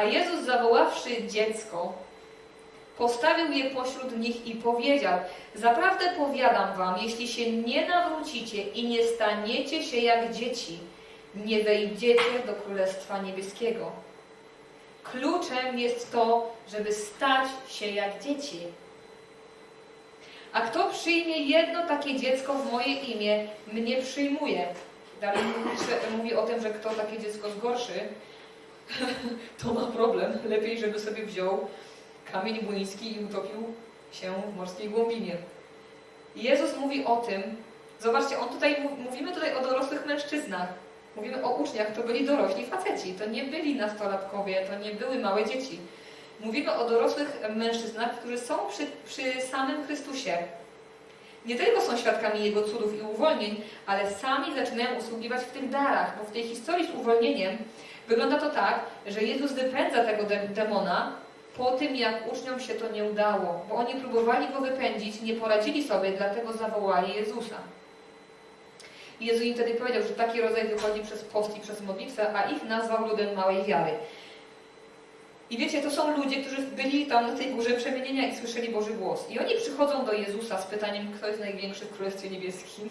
A Jezus zawoławszy dziecko, postawił je pośród nich i powiedział: Zaprawdę powiadam wam, jeśli się nie nawrócicie i nie staniecie się jak dzieci, nie wejdziecie do Królestwa Niebieskiego. Kluczem jest to, żeby stać się jak dzieci. A kto przyjmie jedno takie dziecko w moje imię, mnie przyjmuje. Dalej mówi- mówi o tym, że kto takie dziecko zgorszy, to ma problem. Lepiej, żeby sobie wziął kamień młyński i utopił się w morskiej głębinie. Jezus mówi o tym, zobaczcie, on tutaj, mów- mówimy tutaj o dorosłych mężczyznach. Mówimy o uczniach, to byli dorośli faceci, to nie byli nastolatkowie, to nie były małe dzieci. Mówimy o dorosłych mężczyznach, którzy są przy, przy samym Chrystusie. Nie tylko są świadkami Jego cudów i uwolnień, ale sami zaczynają usługiwać w tych darach, bo w tej historii z uwolnieniem wygląda to tak, że Jezus wypędza tego de- demona po tym, jak uczniom się to nie udało, bo oni próbowali go wypędzić, nie poradzili sobie, dlatego zawołali Jezusa. Jezus im wtedy powiedział, że taki rodzaj wychodzi przez post i przez modlitwę, a ich nazwał ludem małej wiary. I wiecie, to są ludzie, którzy byli tam na tej górze przemienienia i słyszeli Boży głos. I oni przychodzą do Jezusa z pytaniem, kto jest największy w Królestwie Niebieskim.